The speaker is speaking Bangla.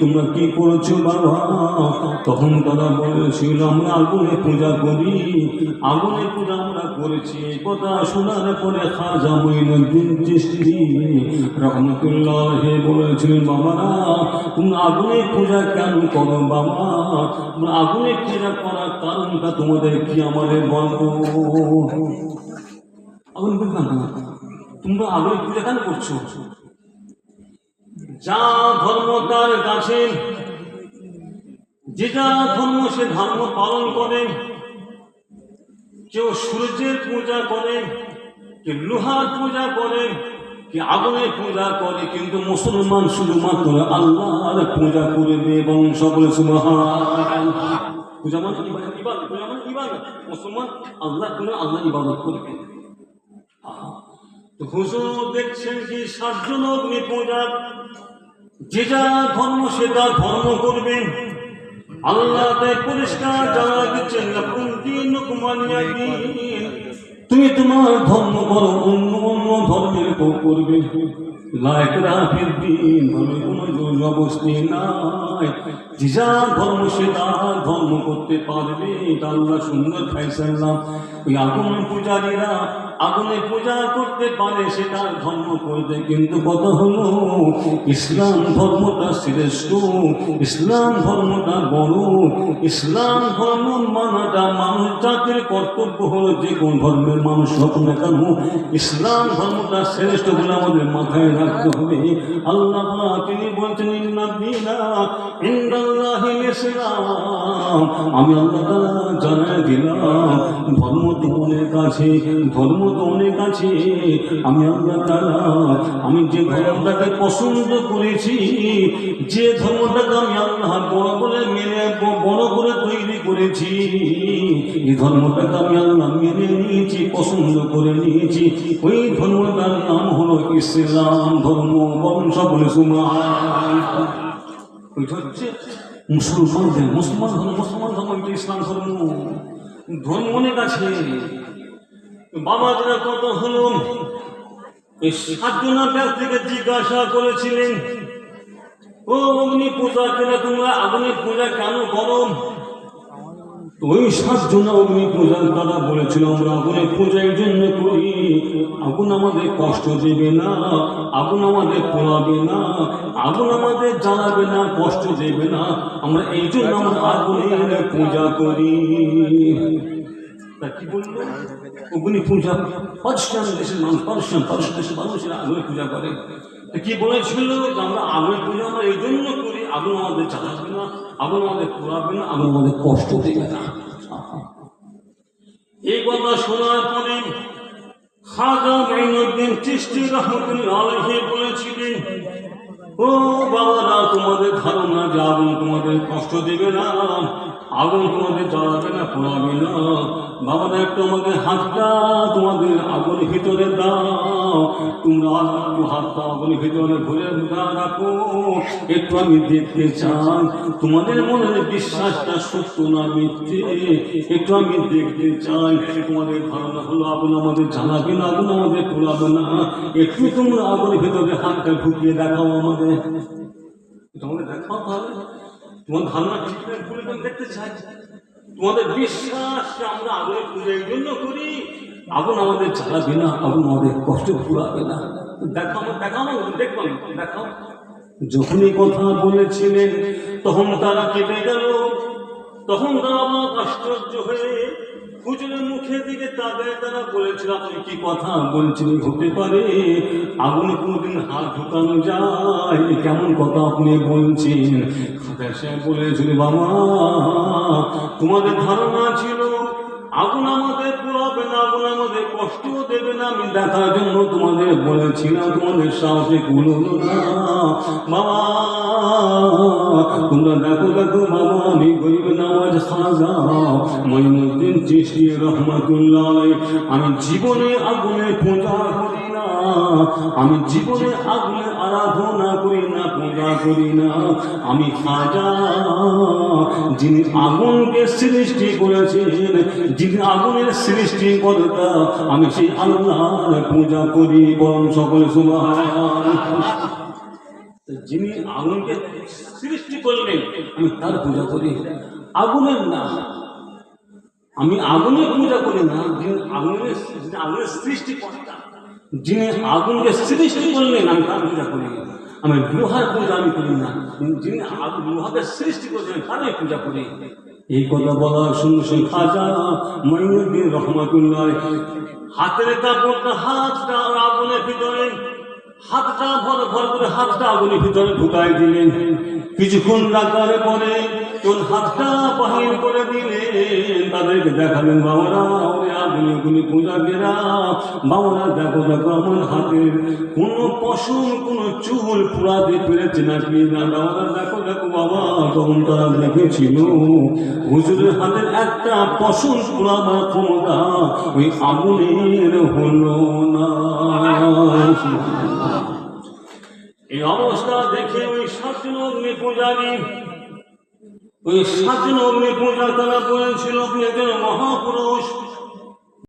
তোমরা কি করছ বাবা? তখন তারা বলেছিল আগুনে পূজা করি। আগুনে পূজা আমরা করেছি। কথা শোনার পরে খাজা মঈনুদ্দিন চিশতি রহমতুল্লাহ হে বলেছিলেন, বাবারা, তোমরা আগুনে পূজা কেন করো বাবা? আগুনে পূজা করার কারণটা তোমাদের কি আমাদের বলো? আগুন কেন? তোমরা আগুনে পূজা কেন করছ? যা ধর্ম তার কাছে, যেটা ধর্ম সে ধর্ম পালন করে, কেউ সূর্যের পূজা করে, কেউ লোহার পূজা করে কে আগুনের পূজা করে, কিন্তু মুসলমান শুধুমাত্র আল্লাহর পূজা করবে এবং সকলে পূজা মানে ইবাদত। পূজা মানে মুসলমান আল্লাহ করে আল্লাহ ইবাদত করবে হুজুর দেখছেন কি সাতজন অগ্নি পূজা যে যা ধর্ম, সে তার ধর্ম করবেন আল্লাহ পরিষ্কার জানা দিচ্ছেন তুমি তোমার ধর্ম করো অন্য অন্য ধর্মের কেউ করবে। দিন কোনো যে ধর্ম, সে তার ধর্ম করতে পারবে। এটা আল্লাহ সুন্দর খাইসাল্লাম ওই আগুন পূজারীরা আগুনে পূজা করতে পারে সেটা ধর্ম করবে। কিন্তু কত হলো? ইসলাম ধর্মটা শ্রেষ্ঠ, ইসলাম ধর্মটা বড়, ইসলাম ধর্ম মানাটা মানুষ জাতির কর্তব্য হলো যে কোন ধর্মের মানুষ হোক না কেন, ইসলাম ধর্মটা শ্রেষ্ঠ বলে আমাদের মাথায় রাখতে হবে। আল্লাহ তিনি বলছেন আমি আল্লাহ জানাই দিলাম, ধর্ম তো অনেক আছে ধর্ম তো অনেক আছে। আমি আল্লাহ তাআলা আমি যে ধর্মটাকে পছন্দ করেছি, যে ধর্মটাকে আমি আল্লাহ বড় করে মেনে, বড় করে তৈরি করেছি, এই ধর্মটাকে আমি আল্লাহ মেনে নিয়েছি, পছন্দ করে নিয়েছি। ওই ধর্মটার নাম হলো ইসলাম, ধর্ম সকলে সুমান ওইটা হচ্ছে মুসলমানদের, মুসলমান ধর্ম মুসলমান ধর্ম ইসলাম ধর্ম। অনেক আছে বাবা যারা কত হলো সাতজনা জিজ্ঞাসা করেছিলেন, ও অগ্নি পূজা কেনা তোমরা আগুনের পূজা কেন করো? ওই সাতজনা অগ্নি পূজা তারা বলেছিল, আমরা এই জন্য করি। আগুন আমাদের কষ্ট দেবে না, আগুন আমাদের পোড়াবে না, আগুন আমাদের জ্বালাবে না, কষ্ট দেবে না। আমরা এই জন্য আমরা আগুনের পূজা করি। কি পূজা দেশের মানুষ দেশের মানুষেরা আগুনের পূজা করে। কি বলেছিল আমরা আগুনের পূজা আমরা এই জন্য করি? আগুন আমাদের জ্বালাবে না, আগুন আমাদের পোড়াবে না, আগুন আমাদের কষ্ট দেবে না। এই কথা শোনার পরে খাজা মাইনুদ্দিন বলেছিলেন, ও বাবারা, তোমাদের ধারণা যে আগুন তোমাদের কষ্ট দেবে না আগুন তোমাকে জ্বালাবে না পোড়াবে না। বাবারা আমাকে হাতটা তোমাদের আগুনের ভিতরে দাও। তোমরা একটু হাতটা আগুনের ভিতরে ঘুরে রাখো। একটু আমি দেখতে চাই, তোমাদের মনের বিশ্বাসটা সত্য না মিথ্যে? একটু আমি দেখতে চাই, তোমাদের ধারণা হলো আগুন আমাদের জ্বালাবে না, আগুন আমাদের পোড়াবে না। একটু তোমরা আগুনের ভিতরে হাতটা ঢুকিয়ে দেখাও আমাদের। তোমার ধারণা ঠিক না ভুল দেখতে চাই। তোমাদের বিশ্বাস আমরা আগুনের পূজা এই জন্য করি? আগুন আমাদের জ্বালাবে না আগুন আমাদের কষ্ট পুরাবে না। দেখো আমার দেখো না দেখব দেখো যখনই কথা বলেছিলেন তখন তারা কেটে গেল। তখন তারা আমার আশ্চর্য হয়ে হুজুরের মুখের দিকে তাদের তারা বলেছিল, আপনি কি কথা বলছেন হতে পারে? আগুনে কোনোদিন হাত ঢুকানো যায়? কেমন কথা আপনি বলছেন? সাহেব বলেছিল বাবা, তোমাদের ধারণা ছিল আগুন আমাদের পোড়াবে না, আগুন আমাদের কষ্ট দেবে না। আমি দেখার জন্য তোমাদের বলেছিলাম তোমাদের সাহসে গুলো বাবা তোমরা দেখো দেখো বাবা আমি গরিব নামাজ খাজা মঈনুদ্দিন চিশতি রহমাতুল্লাহ আমি জীবনে আগুনে পূজা করি না। আমি জীবনে আগুনে আরাধনা করি না, পূজা করি না। আমি খাজা। যিনি আগুনকে সৃষ্টি করেছেন, যিনি আগুনের সৃষ্টি কর্তা, আমি সেই আল্লাহর পূজা করি বরং সকল যিনি আগুনকে সৃষ্টি করলেন, আমি তার পূজা করি। আগুনের না, আমি আগুনের পূজা করি না, যিনি আগুনের আগুনের সৃষ্টি কর্তা, যিনি আগুনকে সৃষ্টি করলেন, আমি তার পূজা করি। আমি লোহার পূজা আমি করি না। যিনি লোহাকে সৃষ্টি করেছেন তারই পূজা করি। এই কথা বলার শুনে সঙ্গে খাজা মঈনুদ্দিন রহমাতুল্লাহ হাতের কাপড়টা হাতটা আগুনের ভিতরে, হাতটা ভর ভর করে হাতটা আগুনের ভিতরে ঢুকাই দিলেন। কিছুক্ষণ রাখার পরে তোর হাতটা বাহির করে দিলেন। তাদেরকে দেখালেন, বাবারা, ওরে আগুনে গুলি পূজা গেরা। বাবারা, দেখো দেখো, আমার হাতের কোনো পশম, কোনো চুল পুরাতে পেরেছে নাকি? না বাবারা, দেখো দেখো, বাবা, তখন তারা দেখেছিল, হুজুরের হাতের একটা পশম পুরাবার ক্ষমতা ওই আগুনের হলো না। এই অবস্থা দেখে ওই সাতজন অগ্নি পূজারী, ওই সাতজন অগ্নি পূজা তারা বলেছিল, আপনি একজন মহাপুরুষ